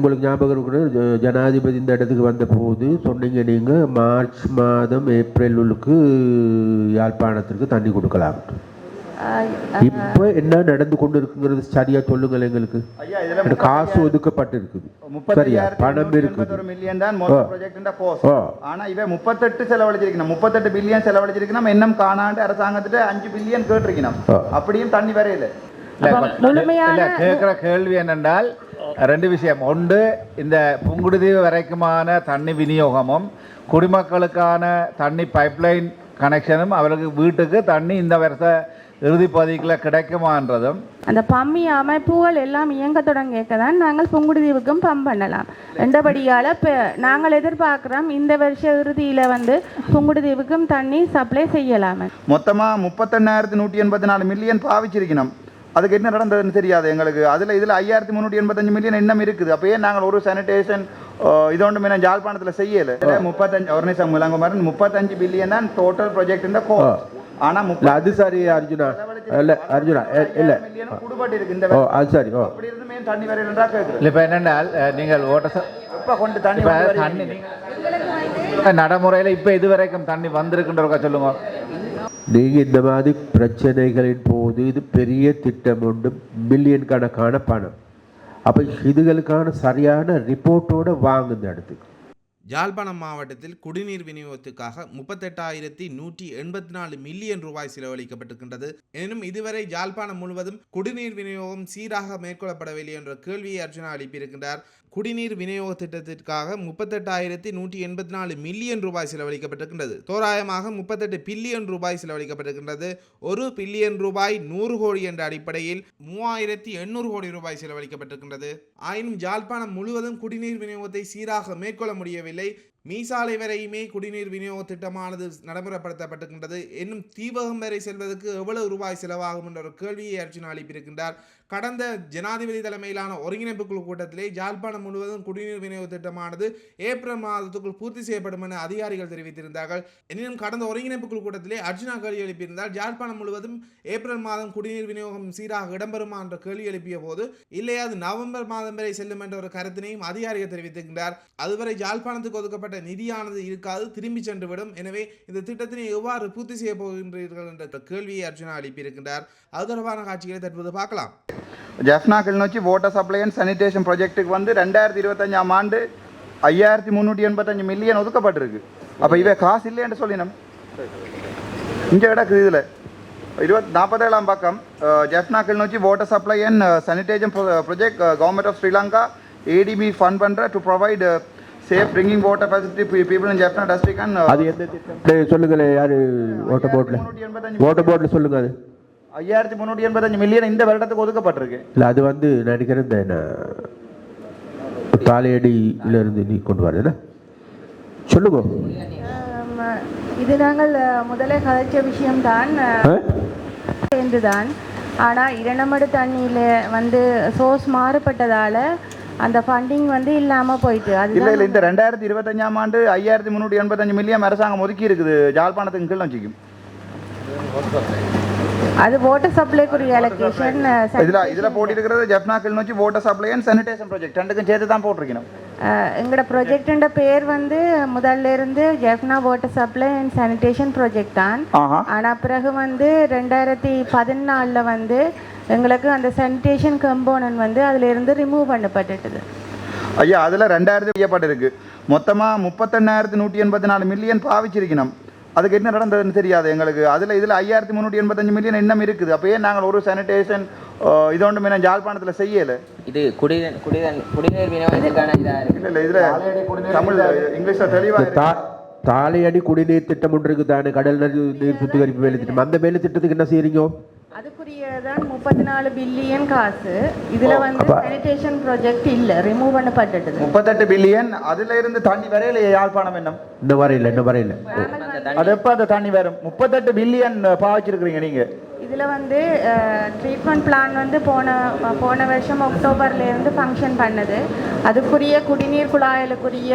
உங்களுக்கு ஞாபகம் இருக்கணும் ஜனாதிபதி இந்த இடத்துக்கு வந்த போது சொன்னீங்க நீங்கள் மார்ச் மாதம் ஏப்ரலுக்கு யாழ்ப்பாணத்திற்கு தண்ணி கொடுக்கலாம். இப்போ என்ன நடந்து கொண்டு இருக்குங்கிறது சரியா சொல்லுங்கள் எங்களுக்கு. காசு ஒதுக்கப்பட்டிருக்குது. சரியா? பணம் இருக்குது ஒரு மில்லியன் தான் ஆனா இவன் முப்பத்தெட்டு செலவழிச்சிருக்கணும். முப்பத்தெட்டு பில்லியன் செலவழிச்சிருக்கணும். இன்னும் காணாண்டு அரசாங்கத்திட்ட அஞ்சு பில்லியன் கேட்டிருக்கணும். அப்படியும் தண்ணி வரையில. முழுமையான இல்ல கேட்குற கேள்வி என்னென்றால் ரெண்டு விஷயம். ஒன்று இந்த புங்குடுதீவு வரைக்குமான தண்ணி விநியோகமும் குடிமக்களுக்கான தண்ணி பைப்லைன் கனெக்ஷனும் அவருக்கு வீட்டுக்கு தண்ணி இந்த வருஷ இறுதி பகுதிக்குள்ள கிடைக்குமான்றதும் அந்த பம்மி அமைப்புகள் எல்லாம் இயங்க தொடங்க தான் நாங்கள் புங்குடுதீவுக்கும் பம்ப் பண்ணலாம். ரெண்டபடியால் இப்போ நாங்கள் எதிர்பார்க்குறோம் இந்த வருஷ இறுதியில் வந்து புங்குடுதீவுக்கும் தண்ணி சப்ளை செய்யலாம். மொத்தமா முப்பத்தெண்ணாயிரத்தி நூற்றி எண்பத்தி நாலு மில்லியன் பாவிச்சிருக்கணும். அதுக்கு என்ன நடந்ததுன்னு தெரியாது எங்களுக்கு. அதுல இதுல ஐயாயிரத்தி முந்நூற்றி எண்பத்தஞ்சு மில்லியன் இன்னும் இருக்குது. அப்பயே நாங்கள் ஒரு சானிடேஷன் இதோண்டு மீன ஜாழ்ப்பாணத்துல செய்யல. முப்பத்தஞ்சு ஒரு நிமிஷம் முழங்குமாரன் முப்பத்தஞ்சு பில்லியன் தான் டோட்டல் ப்ராஜெக்ட் இந்த கோஸ்ட் ஆனா அது சரி அர்ஜுனா. இல்ல அர்ஜுனா. இல்ல. மில்லியன் குடுபட்டு இருக்கு இந்த ஓ அது சரி ஓ. இப்போ என்னென்னால் நீங்கள் ஓட்ட கொண்டு தண்ணி தண்ணி? நடைமுறையில் இப்போ இது வரைக்கும் தண்ணி வந்திருக்குன்றவங்க சொல்லுங்க. நீ இந்த மாதிரி பிரச்சனைகளின் போது இது பெரிய திட்டம் உண்டு மில்லியன் கணக்கான பணம். அப்போ இதுகளுக்கான சரியான ரிப்போர்ட்டோடு வாங்குந்த இடத்துக்கு யாழ்ப்பாணம் மாவட்டத்தில் குடிநீர் விநியோகத்துக்காக முப்பத்தெட்டாயிரத்தி நூற்றி எண்பத்தி நாலு மில்லியன் ரூபாய் செலவழிக்கப்பட்டிருக்கின்றது. எனினும் இதுவரை யாழ்ப்பாணம் முழுவதும் குடிநீர் விநியோகம் சீராக மேற்கொள்ளப்படவில்லை என்ற கேள்வியை அர்ஜுனா எழுப்பியிருக்கின்றார். குடிநீர் விநியோக திட்டத்திற்காக முப்பத்தெட்டாயிரத்தி நூற்றி எண்பத்தி நாலு மில்லியன் ரூபாய் செலவழிக்கப்பட்டிருக்கின்றது. தோராயமாக முப்பத்தெட்டு பில்லியன் ரூபாய் செலவழிக்கப்பட்டிருக்கின்றது. ஒரு பில்லியன் ரூபாய் நூறு கோடி என்ற அடிப்படையில் மூவாயிரத்தி எண்ணூறு கோடி ரூபாய் செலவழிக்கப்பட்டிருக்கின்றது. ஆயினும் யாழ்ப்பாணம் முழுவதும் குடிநீர் விநியோகத்தை சீராக மேற்கொள்ள முடியவில்லை மீசாலை வரையுமே குடிநீர் விநியோக திட்டமானது நடைமுறைப்படுத்தப்பட்டிருக்கின்றது. இன்னும் தீவகம் வரை செல்வதற்கு எவ்வளவு ரூபாய் செலவாகும் என்ற ஒரு கேள்வியை அர்ஜுனா எழுப்பியிருக்கின்றார் கடந்த ஜனாதிபதி தலைமையிலான ஒருங்கிணைப்பு குழு கூட்டத்திலே ஜாழ்ப்பாணம் முழுவதும் குடிநீர் விநியோக திட்டமானது ஏப்ரல் மாதத்துக்குள் பூர்த்தி செய்யப்படும் என அதிகாரிகள் தெரிவித்திருந்தார்கள். எனினும் கடந்த ஒருங்கிணைப்பு குழு கூட்டத்திலே அர்ஜுனா கேள்வி எழுப்பியிருந்தார் ஜாழ்ப்பாணம் முழுவதும் ஏப்ரல் மாதம் குடிநீர் விநியோகம் சீராக இடம்பெறுமா என்ற கேள்வி எழுப்பிய போது இல்லையாது நவம்பர் மாதம் வரை செல்லும் என்ற ஒரு கருத்தினையும் அதிகாரிகள் தெரிவித்திருக்கிறார் அதுவரை ஜாழ்ப்பாணத்துக்கு ஒதுக்கப்பட்ட நிதியானது இருக்காது திரும்பி சென்றுவிடும். எனவே இந்த திட்டத்தினை எவ்வாறு பூர்த்தி செய்ய போகின்றீர்கள் என்ற கேள்வியை அர்ஜுனா எழுப்பியிருக்கின்றார். அது தொடர்பான காட்சிகளை தற்போது பார்க்கலாம். Jaffna Kilinochchi water supply and sanitation ப்ராஜெக்ட்டுக்கு வந்து ரெண்டாயிரத்தி இருபத்தஞ்சாம் ஆண்டு ஐயாயிரத்தி முந்நூற்றி எண்பத்தஞ்சு மில்லியன் ஒதுக்கப்பட்டிருக்கு. அப்போ இவ காசு இல்லைன்னு சொல்லினோம். இங்கே கிடக்குது இதில். இருபத் நாற்பத்தேழாம் பக்கம் Jaffna Kilinochchi water supply and sanitation project government of Sri Lanka ADB fund பண்ணுற to provide safe drinking water facility people in Jaffna district and அது எந்த சொல்லுங்களேன் யாரு? ஓட்ட போட்ல ஓட்ட போட்ல சொல்லுங்க அது. ஐயாயிரத்தி முந்நூற்றி எண்பத்தஞ்சு மில்லியன் இந்த வருடத்துக்கு ஒதுக்கப்பட்டிருக்கு. இல்ல அது வந்து நான் நினைக்கிறேன் இந்த என்ன, தாலையடியில இருந்து நீ கொண்டு வரல சொல்லுங்க. இது நாங்கள் முதலே கதைச்ச விஷயம்தான்? சேர்ந்துதான் ஆனால் இரணமடு தண்ணியில் வந்து சோர்ஸ் மாறுபட்டதால் அந்த ஃபண்டிங் வந்து இல்லாமல் போயிட்டு இல்ல அதுதான் இல்ல இந்த ரெண்டாயிரத்தி இருபத்தஞ்சாம் ஆண்டு ஐயாயிரத்தி முந்நூற்றி எண்பத்தஞ்சு மில்லியன் அரசாங்கம் ஒதுக்கி இருக்குது. ஜாழ்ப்பாணத்துக்கு கீழ் வச்சுக்கும் அது வாட்டர் சப்ளைக்குரிய அலோகேஷன் இதுல இதுல போட்டிருக்கிறது Jaffna Kilinochchi water supply and sanitation project ரெண்டுக்கும் சேர்த்து தான் போட்டிருக்கணும் எங்களோட ப்ரொஜெக்டோட பேர் வந்து முதல்ல இருந்து Jaffna water supply and sanitation project தான். ஆனால் பிறகு வந்து ரெண்டாயிரத்தி பதினாலில் வந்து எங்களுக்கு அந்த சானிடேஷன் கம்போனன்ட் வந்து அதிலிருந்து ரிமூவ் பண்ணப்பட்டுட்டது. ஐயா அதுல ரெண்டாயிரத்தி செய்யப்பட்டிருக்கு மொத்தமா முப்பத்தெண்ணாயிரத்தி நூற்றி எண்பத்தி நாலு மில்லியன் பாவிச்சிருக்கணும். அதுக்கு என்ன நடந்ததுன்னு தெரியாது எங்களுக்கு. அதுல இதுல ஐயாயிரத்தி முந்நூற்றி எண்பத்தஞ்சு மில்லியன் இன்னும் இருக்குது. அப்பயே நாங்கள் ஒரு சானிடேஷன் இதோண்டு மீன ஜாழ்ப்பாணத்துல செய்யல. இது குடிநீர் குடிநீர் குடிநீர் விநியோகத்துக்கான இதாக இல்ல இல்ல இதுல தமிழ் இங்கிலீஷ்ல தெளிவா இந்த தா தாலையடி குடிநீர் திட்டம் ஒன்று இருக்கு தானே கடல் நீர் சுத்திகரிப்பு வேலை திட்டம். அந்த வேலை திட்டத்துக்கு என்ன செய்றீங்க? அதுக்குரிய தான் முப்பத்தி நாலு பில்லியன் காசு. இதுல வந்து சானிடேஷன் ப்ராஜெக்ட் இல்ல. ரிமூவ் பண்ணப்பட்டுட்டது முப்பத்தெட்டு பில்லியன் அதுல இருந்து தண்ணி வரையில யாழ்ப்பாணம் என்ன இன்னும் வரையில இன்னும் வரையில. அது எப்போ அந்த தண்ணி வரும்? முப்பத்தெட்டு பில்லியன் பாவிச்சிருக்கிறீங்க நீங்க. இதுல வந்து ட்ரீட்மெண்ட் பிளான் வந்து போன போன வருஷம் அக்டோபர்ல இருந்து ஃபங்க்ஷன் பண்ணது. அதுக்குரிய குடிநீர் குழாயிலுக்குரிய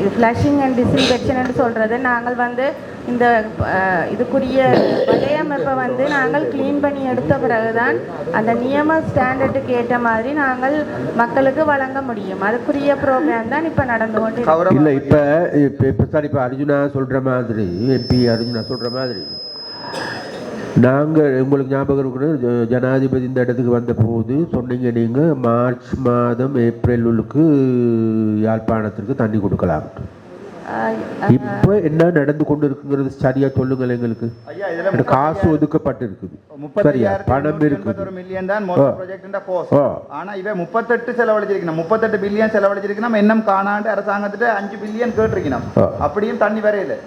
இது ஃப்ளஷிங் அண்ட் டிஸ்இன்ஃபெக்ஷன் சொல்றது. நாங்கள் வந்து இந்த இதுக்குரிய வலையமைப்பை வந்து நாங்கள் க்ளீன் பண்ணி எடுத்த பிறகுதான் அந்த நியம ஸ்டாண்டர்டுக்கு ஏற்ற மாதிரி நாங்கள் மக்களுக்கு வழங்க முடியும். அதுக்குரிய ப்ரோக்ராம் தான் இப்போ நடந்து கொண்டு இல்லை இப்போ இப்போ சார் இப்போ அர்ஜுனா சொல்கிற மாதிரி எம்பி அர்ஜுனா சொல்கிற மாதிரி நாங்கள் உங்களுக்கு ஞாபகம் இருக்கணும் ஜனாதிபதி இந்த இடத்துக்கு வந்த போது சொன்னீங்க நீங்கள் மார்ச் மாதம் ஏப்ரலுக்கு யாழ்ப்பாணத்திற்கு தண்ணி கொடுக்கலாம். இப்போ என்ன நடந்து கொண்டு இருக்குங்கிறது சரியா சொல்லுங்கள் எங்களுக்கு. காசு ஒதுக்கப்பட்டு இருக்குது சரியா பணம் இருக்குது. மில்லியன் தான் மொத்த. Project cost. ஆனா இவன் முப்பத்தெட்டு செலவழிச்சிருக்கணும் முப்பத்தெட்டு பில்லியன் செலவழிச்சிருக்கணும் இன்னும் காணாண்டு அரசாங்கத்திட்ட அஞ்சு பில்லியன் கேட்டிருக்கணும். அப்படியும் தண்ணி வரையில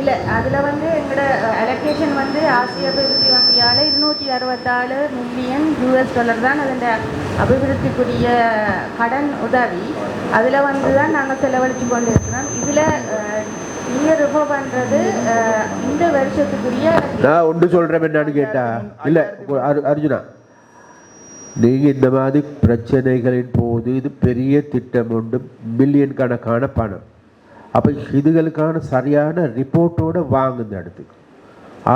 இல்லை. அதில் வந்து எங்களோட அலோகேஷன் வந்து ஆசிய அபிவிருத்தி வங்கியால் இருநூற்றி அறுபத்தாலு மில்லியன் யூஎஸ் டாலர் தான் அதன் அபிவிருத்திக்குரிய கடன் உதவி. அதில் வந்து தான் நாங்கள் செலவழித்து கொண்டு இருக்கிறோம் இதில் நீங்கள் ரிஃபர் பண்ணுறது இந்த வருஷத்துக்குரிய நான் ஒன்று சொல்கிறேன் என்னன்னு கேட்டா. இல்லை அரு அர்ஜுனா நீங்கள் இந்த மாதிரி பிரச்சனைகளின் போது இது பெரிய திட்டம் உண்டு மில்லியன் கணக்கான பணம். அப்போ இதுகளுக்கான சரியான ரிப்போர்ட்டோட வாங்க இந்த இடத்துக்கு.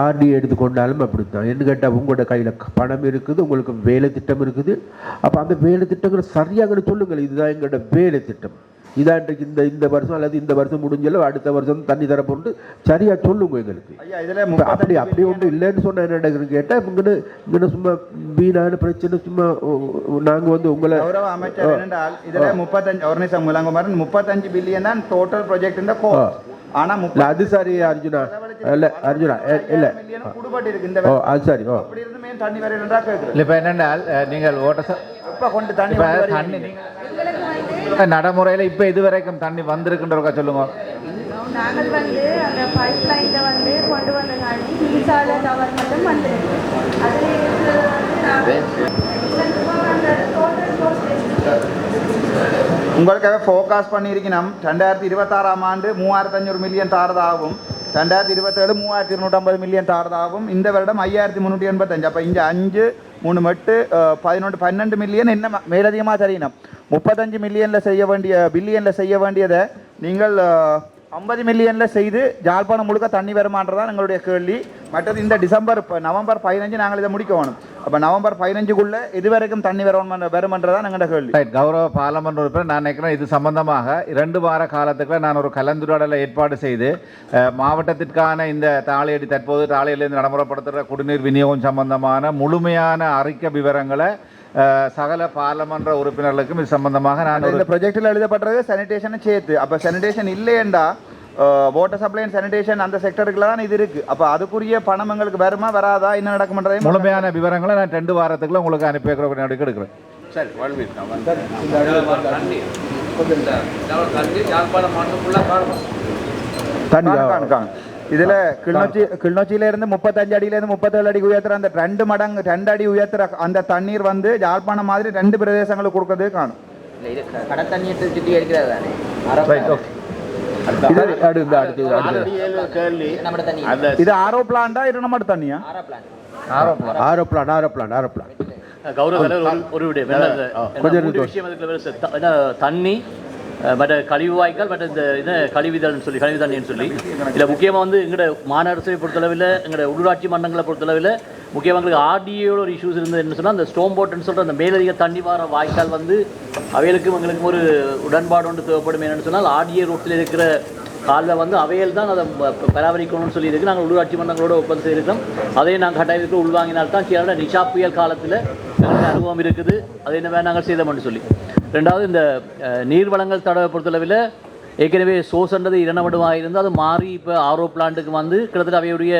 ஆர்டி எடுத்துக்கொண்டாலும் அப்படித்தான். என்ன கேட்டால் உங்களோட கையில் பணம் இருக்குது உங்களுக்கு வேலை திட்டம் இருக்குது. அப்போ அந்த வேலை திட்டங்களை சரியாக சொல்லுங்கள். இதுதான் எங்களோட வேலை திட்டம். இதான் இந்த இந்த வருஷம் அல்லது இந்த வருஷம் முடிஞ்சாலும் அடுத்த வருஷம் தண்ணி தர போட்டு சரியாக சொல்லுங்க எங்களுக்கு. அப்படி அப்படி ஒன்றும் இல்லைன்னு சொன்ன என்ன கேட்டால் இங்கே இங்கே சும்மா வீணான பிரச்சனை சும்மா நாங்கள் வந்து உங்களை கௌரவ அமைச்சர் என்றால் இதுல முப்பத்தஞ்சு ஒரு நிமிஷம் முழங்க மாதிரி முப்பத்தஞ்சு பில்லியன் தான் டோட்டல் ப்ராஜெக்ட் இந்த கோஸ்ட் ஆனா இல்லை அது சரி அர்ஜுனா. இல்லை அர்ஜுனா இல்லை. ஓ அது சரி ஓ இப்போ என்னென்னால் நீங்கள் ஓட்ட கொண்டு தண்ணி நடைமுறையில் இப்போ இது வரைக்கும் தண்ணி வந்திருக்குன்றவங்க சொல்லுங்க. நாங்கள் வந்து அந்த பைப் லைனில் வந்து கொண்டு வந்த தண்ணி வீசால டவர் மட்டும் வந்துருக்கு. அதில் உங்களுக்காக ஃபோகாஸ் பண்ணியிருக்கணும் ரெண்டாயிரத்தி இருபத்தாறாம் ஆண்டு மூவாயிரத்தி அஞ்சூறு மில்லியன் தாரதாகவும் ரெண்டாயிரத்தி இருபத்தேழு மூவாயிரத்தி இருநூற்றம்பது மில்லியன் தாரதாகவும் இந்த வருடம் ஐயாயிரத்தி முந்நூற்றி எண்பத்தஞ்சு அப்போ இங்கே அஞ்சு மூணு மட்டு பதினொன்று பன்னெண்டு மில்லியன் என்ன மேலதிகமாக தெரியணும். முப்பத்தஞ்சு மில்லியனில் செய்ய வேண்டிய பில்லியனில் செய்ய வேண்டியதை நீங்கள் ஐம்பது மில்லியனில் செய்து ஜாழ்ப்பாணம் முழுக்க தண்ணி வருமானதான் எங்களுடைய கேள்வி. மற்றது இந்த டிசம்பர் இப்போ நவம்பர் பதினஞ்சு நாங்கள் இதை முடிக்க வேணும். அப்போ நவம்பர் பதினஞ்சுக்குள்ளே இது வரைக்கும் தண்ணி வரும் வருமன்றதான் எங்களோட கேள்வி. ரைட் கௌரவ பாராளுமன்ற உறுப்பினர் நான் நினைக்கிறேன் இது சம்பந்தமாக இரண்டு வார காலத்துக்குள்ள நான் ஒரு கலந்துரையாடலை ஏற்பாடு செய்து மாவட்டத்திற்கான இந்த தாளையடி தற்போது தாளையிலிருந்து நடைமுறைப்படுத்துகிற குடிநீர் விநியோகம் சம்பந்தமான முழுமையான அறிக்கை விவரங்களை சகல பாராளுமன்ற உறுப்பினர்களுக்கும் இது சம்பந்தமாக நான் இந்த ப்ரொஜெக்டில் எழுதப்படுறது சானிடேஷனை சேர்த்து அப்போ சானிடேஷன் இல்லையேண்டா வாட்டர் சப்ளை அண்ட் சானிடேஷன் அந்த செக்டருக்குள்ள தான் இது இருக்கு அப்போ அதுக்குரிய பணம் எங்களுக்கு வருமா வராதா என்ன நடக்கும்ன்றதையும் முழுமையான விவரங்களை நான் ரெண்டு வாரத்துக்குள்ள உங்களுக்கு அனுப்பி வைக்கிற நடவடிக்கை எடுக்கிறேன் தண்ணி காணு, காணு, காணு. இதுல கிளிநொச்சி கிளிநொச்சியில இருந்து முப்பத்தஞ்சு அடியில இருந்து முப்பத்தேழு அடி உயர்த்துற அந்த ரெண்டு மடங்கு ரெண்டு அடி உயர்த்துற அந்த தண்ணீர் வந்து யாழ்ப்பாணம் மாதிரி ரெண்டு பிரதேசங்களுக்கு கொடுக்கறது காணும். இது இது நம்ம இது ஆரோ பிளான்டா தண்ணியா? ஆரா பிளான் ஆரோ ஆரோ கௌரவ ஒரு விடயம். தண்ணி மற்ற கழிவு வாய்க்கால் மற்ற இந்த இது கழிவுதல்னு சொல்லி கழிவு தண்ணின்னு சொல்லி. இதில் முக்கியமாக வந்து எங்களோட மாநகரசபை பொறுத்தளவில் எங்களோட உள்ளூராட்சி மன்றங்களை பொறுத்தளவில் முக்கியமாக எங்களுக்கு ஆர்டிஏயோட ஒரு இஷ்யூஸ் இருந்தது. என்ன சொன்னால் அந்த ஸ்டோம் போட்டுன்னு சொல்கிற அந்த மேலதிக தண்ணி வர வாய்க்கால் வந்து அவைகளுக்கும் எங்களுக்கும் ஒரு உடன்பாடு ஒன்று தேவைப்படும். என்னென்னு சொன்னால் ஆர்டிஏ ரோட்டில் இருக்கிற காலில் வந்து அவையில் தான் அதை ப- பராமரிக்கணும்னு சொல்லியிருக்கு நாங்கள் உள்ளூராட்சி மன்றங்களோட ஒப்பந்தம் செய்திருக்கோம் அதையும் நாங்கள் கட்டாயத்துக்கு உள்வாங்கினால்தான் கேரளா நிஷா புயல் காலத்தில் எங்களுக்கு அனுபவம் இருக்குது. அதை என்ன நாங்கள் செய்தோம்னு சொல்லி. ரெண்டாவது இந்த நீர்வளங்கள் நீர் வளங்கள் தடவை பொறுத்தளவில் ஏற்கனவே சோசன்றது இரணவடமாக இருந்து அது மாறி இப்போ ஆரோ பிளான்ட்டுக்கு வந்து கிட்டத்தட்ட அவையுடைய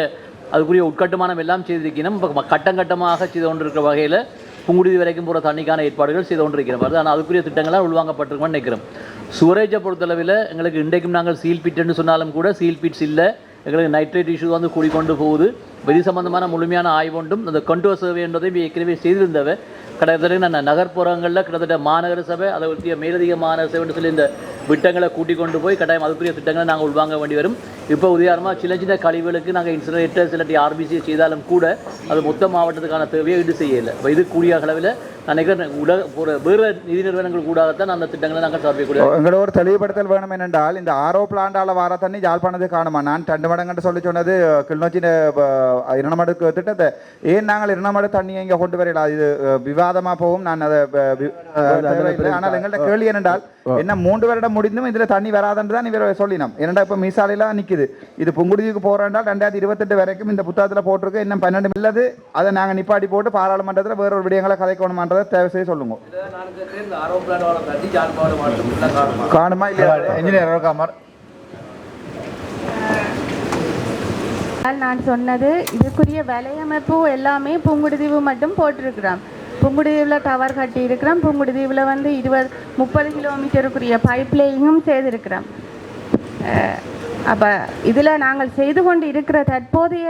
அதுக்குரிய உட்கட்டுமானம் எல்லாம் செய்திருக்கணும் இப்போ கட்டம் கட்டமாக செய்து கொண்டிருக்கிற வகையில் புங்குடுதி வரைக்கும் போகிற தண்ணிக்கான ஏற்பாடுகள் செய்து கொண்டிருக்கிறோம் வருது ஆனால் அதுக்குரிய திட்டங்கள்லாம் உள்வாங்கப்பட்டிருக்கோம்னு நினைக்கிறோம். சுவரேஜை பொறுத்தளவில் எங்களுக்கு இன்றைக்கும் நாங்கள் சீல் பிட்டுன்னு சொன்னாலும் கூட சீல் பிட்ஸ் இல்லை. எங்களுக்கு நைட்ரேட் இஷ்யூ வந்து கூடிக்கொண்டு போகுது. இது சம்பந்தமான முழுமையான ஆய்வு ஒன்றும் அந்த கண்டுவ சர்வே என்பதையும் ஏற்கனவே செய்திருந்தவை கிட்டத்தட்ட நான் நகர்ப்புறங்களில் கிட்டத்தட்ட மாநகர சபை அதை ஒட்டிய மேலதிக மாநகர சபைன்னு சொல்லி இந்த திட்டங்களை கூட்டிக் கொண்டு போய் கட்டாயம் அதுக்குரிய திட்டங்களை நாங்கள் உள்வாங்க வேண்டி வரும். இப்போ உதாரணமாக சின்ன சின்ன கழிவுகளுக்கு நாங்கள் இன்சினரேட்டர் சிலட்டி ஆர்பிசி செய்தாலும் கூட அது மொத்த மாவட்டத்துக்கான தேவையை ஈடு செய்யலை. இப்போ இது கூடிய அளவில் நான் நினைக்கிறேன் உலக ஒரு வேறு நிதி நிறுவனங்கள் கூடாகத்தான் அந்த திட்டங்களை நாங்கள் சாப்பிடக்கூடிய எங்களோட ஒரு தெளிவுபடுத்தல் வேணும் என்னென்றால் இந்த ஆரோ பிளான்டால வர தண்ணி ஜாழ்ப்பாணத்து காணுமா? நான் ரெண்டு மடங்குன்னு சொல்லி சொன்னது கிளிநொச்சி இரணமடுக்கு திட்டத்தை. ஏன் நாங்கள் இரணமடு தண்ணியை இங்கே கொண்டு வரல? இது விவா விவாதமா போகும். நான் அதை. ஆனால் எங்கள்ட்ட கேள்வி என்னென்றால் என்ன மூன்று வருடம் முடிந்தும் இதுல தண்ணி வராதுன்னு தான் இவர் சொல்லினோம். என்னடா இப்போ மீசாலையெல்லாம் நிக்குது. இது புங்குடுதிக்கு போறேன்டால் ரெண்டாயிரத்தி இருபத்தெட்டு வரைக்கும் இந்த புத்தகத்துல போட்டிருக்கு. இன்னும் பன்னெண்டு இல்லது அதை நாங்க நிப்பாட்டி போட்டு பாராளுமன்றத்துல வேற ஒரு விடயங்களை கதைக்கணுமான்றதை தேவை செய்ய சொல்லுங்க. காணுமா இல்லையா? இன்ஜினியர் ஆனால் நான் சொன்னது இதுக்குரிய வலையமைப்பு எல்லாமே புங்குடுதீவு மட்டும் போட்டிருக்கிறோம் புங்குடுதீவில் டவர் கட்டி இருக்கிறோம் புங்குடுதீவில் வந்து இருபது முப்பது கிலோமீட்டருக்குரிய பைப் லைனும் செய்திருக்கிறோம். அப்போ இதில் நாங்கள் செய்து கொண்டு இருக்கிற தற்போதைய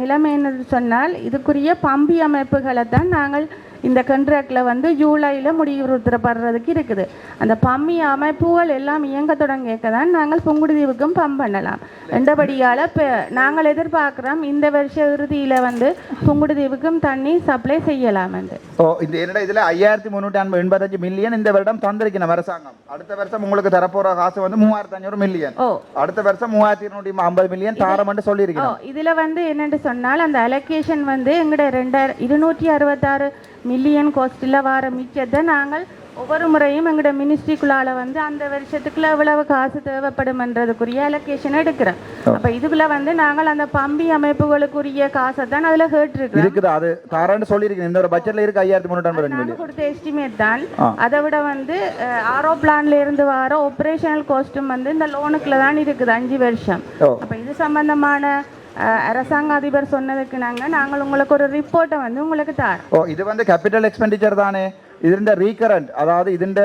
நிலைமை என்னன்னு சொன்னால் இதுக்குரிய பம்பி அமைப்புகளை தான் நாங்கள் இந்த கண்ட்ராக்டில் வந்து ஜூலையில் முடிவுறுத்தப்படுறதுக்கு இருக்குது. அந்த பம்மி அமைப்புகள் எல்லாம் இயங்க தொடங்கிக்க தான் நாங்கள் புங்குடுதீவுக்கும் பம்ப் பண்ணலாம். ரெண்டபடியால் இப்போ நாங்கள் எதிர்பார்க்குறோம் இந்த வருஷ இறுதியில் வந்து புங்குடுதீவுக்கும் தண்ணி சப்ளை செய்யலாம் என்று. ஓ இந்த என்னடா இதுல ஐயாயிரத்தி முந்நூற்றி ஐம்பது எண்பத்தஞ்சு மில்லியன் இந்த வருடம் தந்திருக்கணும் அரசாங்கம். அடுத்த வருஷம் உங்களுக்கு தரப்போற காசு வந்து மூவாயிரத்தி அஞ்சூறு மில்லியன் ஓ. அடுத்த வருஷம் மூவாயிரத்தி இருநூற்றி ஐம்பது மில்லியன் தாரம்னு ஓ சொல்லியிருக்கணும் இதில் வந்து என்னென்னு சொன்னால் அந்த அலோகேஷன் வந்து எங்களோட ரெண்டாயிரம் இருநூற்றி அறுபத்தாறு மில்லியன் கோஸ்டில் வர மிச்சத்தை நாங்கள் ஒவ்வொரு முறையும் எங்களோட மினிஸ்ட்ரிக்குள்ளால வந்து அந்த வருஷத்துக்குள்ள எவ்வளவு காசு தேவைப்படும்ன்றதுக்குரிய அலோகேஷன் எடுக்கிறோம். அப்போ இதுக்குள்ள வந்து நாங்கள் அந்த பம்பி அமைப்புகளுக்குரிய காசை தான் அதில் கேட்டிருக்கிறோம். இருக்குது? அது தாரன்னு சொல்லியிருக்கணும் இந்த ஒரு பட்ஜெட்ல இருக்கு ஐயாயிரத்தி முந்நூற்றி கொடுத்த எஸ்டிமேட் தான். அதை விட வந்து ஆரோ பிளான்ல இருந்து வர ஆப்ரேஷனல் காஸ்ட்டும் வந்து இந்த லோனுக்குள்ள தான் இருக்குது அஞ்சு வருஷம். அப்போ இது சம்பந்தமான அரசாங்க அதிபர் சொன்னதுக்கு நாங்கள் நாங்கள் உங்களுக்கு ஒரு ரிப்போர்ட்டை வந்து உங்களுக்கு தார் ஓ இது வந்து கேபிட்டல் எக்ஸ்பெண்டிச்சர் தானே? ഇതിന്റെ റീകറന്റ് അതായത് ഇതിന്റെ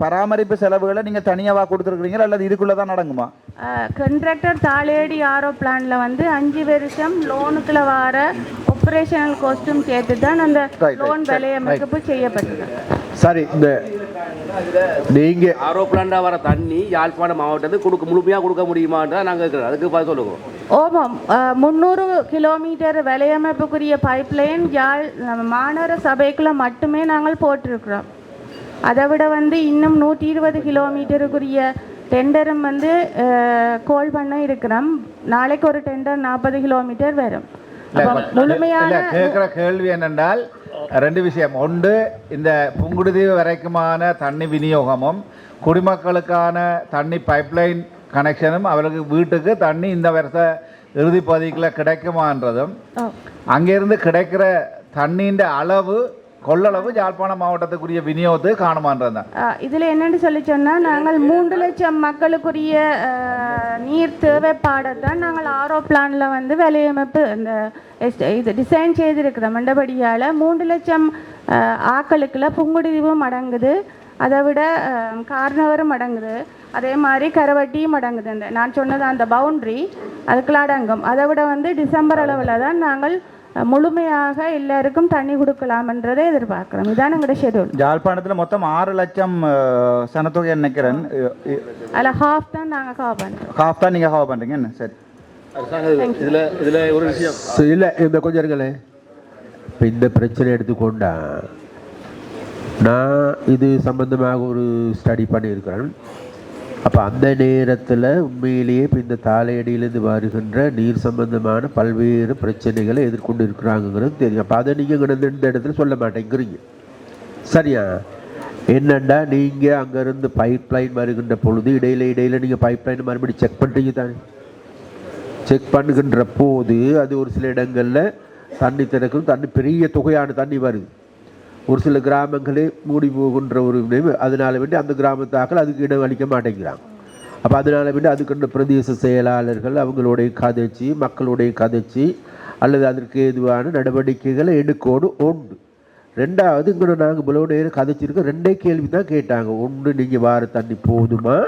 பராமரிப்பு செலவுகளை നിങ്ങൾ തനിയാവാ കൊടുത്തിരിക്കீங்க அல்லது இதுக்குள்ள தான் நடக்குமா? கான்ட்ராக்டர் தாளேடி ஆரோ பிளான்ல வந்து அஞ்சு வருஷம் லோனுக்குள்ள வர ஆப்ரேஷனல் காஸ்டும் சேர்த்து தான் அந்த லோன் விலையமைப்பு செய்யப்பட்டது. சரி இந்த நீங்க ஆரோ பிளான்டா வர தண்ணி யாழ்ப்பாணம் மாவட்டத்துக்கு கொடுக்க முழுமையாக கொடுக்க முடியுமான்றா நாங்கள் இருக்கிறோம் அதுக்கு பதில் சொல்லுவோம் ஓமம் முந்நூறு கிலோமீட்டர் விலையமைப்புக்குரிய பைப்லைன் யாழ் நம்ம மாநகர சபைக்குள்ள மட்டுமே நாங்கள் போட்டிருக்கிறோம். அதை விட வந்து இன்னும் நூற்றி இருபது கிலோமீட்டருக்குரிய டெண்டரும் வந்து கோல் பண்ண இருக்கிறோம். நாளைக்கு ஒரு டெண்டர் நாற்பது கிலோமீட்டர் வரும். கேட்குற கேள்வி என்னென்றால் ரெண்டு விஷயம் ஒன்று இந்த புங்குடுதீவு வரைக்குமான தண்ணி விநியோகமும் குடிமக்களுக்கான தண்ணி பைப்லைன் கனெக்ஷனும் அவர்களுக்கு வீட்டுக்கு தண்ணி இந்த வருஷ இறுதி பகுதிக்குள்ள கிடைக்குமான்றதும். அங்கேருந்து கிடைக்கிற தண்ணின்ற அளவு கொள்ளளவு யாழ்ப்பாணம் மாவட்டத்துக்குரிய விநியோகத்துக்கு காணுமான்றது இதுல என்னன்னு சொல்லி சொன்னா நாங்கள் மூன்று லட்சம் மக்களுக்குரிய நீர் தேவைப்பாடத்தான் நாங்கள் ஆரோ பிளானில் வந்து விலையமைப்பு இந்த இது டிசைன் செய்திருக்கிறோம். மண்டபடியால் மூன்று லட்சம் ஆக்களுக்குள்ள புங்குடிவும் அடங்குது அதை விட கார்னவரும் அடங்குது அதே மாதிரி கரவட்டியும் அடங்குது இந்த நான் சொன்னது அந்த பவுண்ட்ரி அதுக்குள்ள அடங்கும். அதை விட வந்து டிசம்பர் அளவில் தான் நாங்கள் முழுமையாக எல்லாருக்கும் தண்ணி கொடுக்கலாம்ன்றதை எதிர்பார்க்குறோம். இதான் எங்களோட ஷெடியூல் ஜாழ்ப்பாணத்துல மொத்தம் ஆறு லட்சம் சனத்தொகை நினைக்கிறேன். அதில் ஹாஃப் தான் நாங்கள் கவர் பண்ணுறோம் ஹாஃப் தான் நீங்க ஹவா பண்றீங்க. என்ன? சரி. இதில் இதில் ஒரு விஷயம். இல்லை இந்த கொஞ்சம் இருங்களே. இப்போ இந்த பிரச்சனை எடுத்துக்கொண்டா நான் இது சம்பந்தமாக ஒரு ஸ்டடி பண்ணியிருக்கிறேன். அப்போ அந்த நேரத்தில் உண்மையிலேயே இப்போ இந்த தாலையடியிலேருந்து வருகின்ற நீர் சம்பந்தமான பல்வேறு பிரச்சனைகளை எதிர்கொண்டு இருக்கிறாங்கங்கிறது தெரியும். அப்போ அதை நீங்கள் கிடந்த இந்த இடத்துல சொல்ல மாட்டேங்கிறீங்க. சரியா? என்னண்டா நீங்கள் அங்கேருந்து பைப் லைன் வருகின்ற பொழுது இடையில இடையில நீங்கள் பைப் லைன் மறுபடியும் செக் பண்ணுறீங்க தானே? செக் பண்ணுகின்ற போது அது ஒரு சில இடங்களில் தண்ணி திறக்கும் தண்ணி பெரிய தொகையான தண்ணி வருது. ஒரு சில கிராமங்களே மூடி போகின்ற ஒரு நிலைமை. அதனால வேண்டி அந்த கிராமத்தாக்கள் அதுக்கு இடம் அளிக்க மாட்டேங்கிறாங்க. அப்போ அதனால வேண்டி அதுக்குண்ட பிரதேச செயலாளர்கள் அவங்களுடைய கதைச்சி மக்களுடைய கதைச்சி அல்லது அதற்கு ஏதுவான நடவடிக்கைகளை எடுக்கோடு உண்டு. ரெண்டாவது இங்கே நாங்கள் இவ்வளோ நேரம் கதைச்சிருக்கோம். ரெண்டே கேள்வி தான் கேட்டாங்க. ஒன்று நீங்கள் வார தண்ணி போதுமா?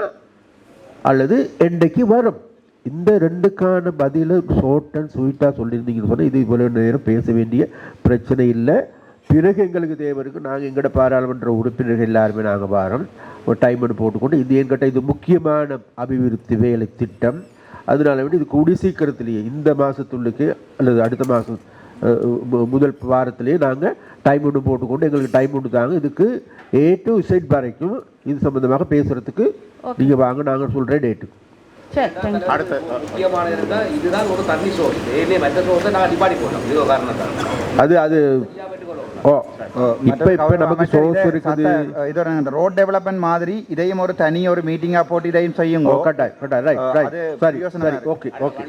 அல்லது என்றைக்கு வரும்? இந்த ரெண்டுக்கான பதிலை ஷார்ட் அண்ட் ஸ்வீட்டாக சொல்லியிருந்தீங்கன்னு சொன்னால் இது இவ்வளோ நேரம் பேச வேண்டிய பிரச்சனை இல்லை. பிறகு எங்களுக்கு தேவை இருக்குது நாங்கள் எங்களோட பாராளுமன்ற உறுப்பினர்கள் எல்லாருமே நாங்கள் வாரோம். ஒரு டைம் ஒன்று போட்டுக்கொண்டு இது என்கிட்ட இது முக்கியமான அபிவிருத்தி வேலை திட்டம். அதனால வேண்டி இது கூடி சீக்கிரத்திலேயே இந்த மாதத்துள்ளுக்கு அல்லது அடுத்த மாதம் முதல் வாரத்திலேயே நாங்கள் டைம் ஒன்று போட்டுக்கொண்டு எங்களுக்கு டைம் ஒன்று தாங்க. இதுக்கு ஏ டு இசைட் வரைக்கும் இது சம்மந்தமாக பேசுகிறதுக்கு நீங்கள் வாங்க நாங்கள் சொல்கிற டேட்டுக்கு அது அது இப்போ இப்போ நமக்கு சோர்ஸ் இருக்குது. இது ஒரு இந்த ரோட் டெவலப்மெண்ட் மாதிரி இதையும் ஒரு தனி ஒரு மீட்டிங்கா போட்டு இதையும் செய்யுங்க. கட்டாய் கட்டாய் ரைட் ரைட் சரி சரி. ஓகே ஓகே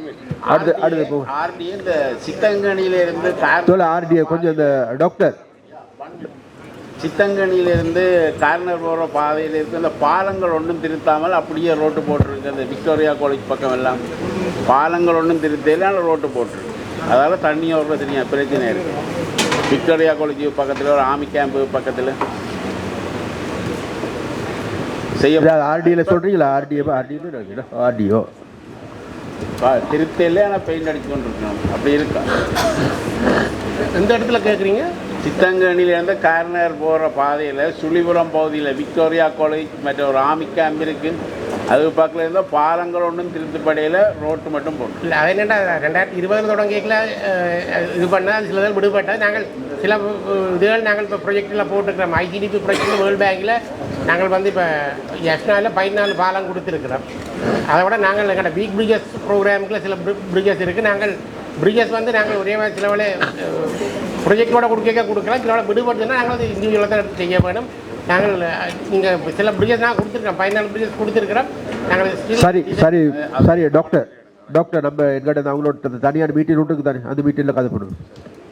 அடுத்து அடுத்து போ. ஆர்டி இந்த சித்தங்கனியிலிருந்து கார் சொல்ல ஆர்டிஏ கொஞ்சம் இந்த டாக்டர் சித்தங்கனியிலிருந்து கார்னர் போகிற பாதையில் இருக்கு. அந்த பாலங்கள் ஒன்றும் திருத்தாமல் அப்படியே ரோட்டு போட்டிருக்கு. அந்த விக்டோரியா காலேஜ் பக்கம் எல்லாம் பாலங்கள் ஒன்றும் திருத்தையில ரோட்டு போட்டிருக்கு. அதால் தண்ணி ஓடுற தெரியும் பிரச்சனை இருக்கு. விக்டோரியா காலேஜ் பக்கத்தில் ஒரு ஆர்மி கேம்ப் பக்கத்தில். செய்ய ஆர்டியில் சொல்கிறீங்களா ஆர்டிஏ ஆர்டின்னு ஆர்டிஓ. திருத்தையில ஆனால் பெயிண்ட் அடிச்சு கொண்டு இருக்கணும் அப்படி இருக்கா? எந்த இடத்துல கேட்குறீங்க சித்தங்கனிலேருந்து கார்னர் போகிற பாதையில் சுழிபுரம் பகுதியில் விக்டோரியா காலேஜ் மற்ற ஒரு ஆர்மி கேம்ப் இருக்குது அது பக்கத்தில் இருந்தால் பாலங்கள் ஒன்றும் திருத்துப்படையில் ரோட்டு மட்டும் போட்டு. இல்லை அது என்னடா ரெண்டாயிரத்தி இருபதில் தொடங்கிக்கல இது பண்ணால் சில இதில் விடுபட்டால் நாங்கள் சில இதுகள் நாங்கள் இப்போ ப்ரொஜெக்டில் போட்டுருக்கிறோம். ஐஜிடிபி ப்ரொஜெக்டில் வேர்ல்டு பேங்கில் நாங்கள் வந்து இப்போ எஃப்னாவில் பதினாலு பாலம் கொடுத்துருக்குறோம். அதை விட நாங்கள் எங்களோட வீக் பிரிட்ஜஸ் ப்ரோக்ராமுக்குள்ள சில பிரிட்ஜஸ் இருக்குது நாங்கள் பிரிட்ஜஸ் வந்து நாங்கள் ஒரே மாதிரி சில வேலை ப்ரொஜெக்டோட கொடுக்க கொடுக்கலாம். சில வேலை விடுபட்டுன்னா நாங்கள் வந்து இண்டிவிஜுவலாக தான் செய்ய வேணும். நாங்கள் நீங்கள் சில பிரிட்ஜஸ் நான் கொடுத்துருக்கோம். பதினாலு பிரிட்ஜஸ் கொடுத்துருக்குறோம். நாங்கள் சரி சரி சரி டாக்டர் டாக்டர் நம்ம எங்கிட்ட அவங்களோட தனியான மீட்டிங் விட்டுருக்கு தானே அந்த மீட்டிங்கில் கதை பண்ணுங்க.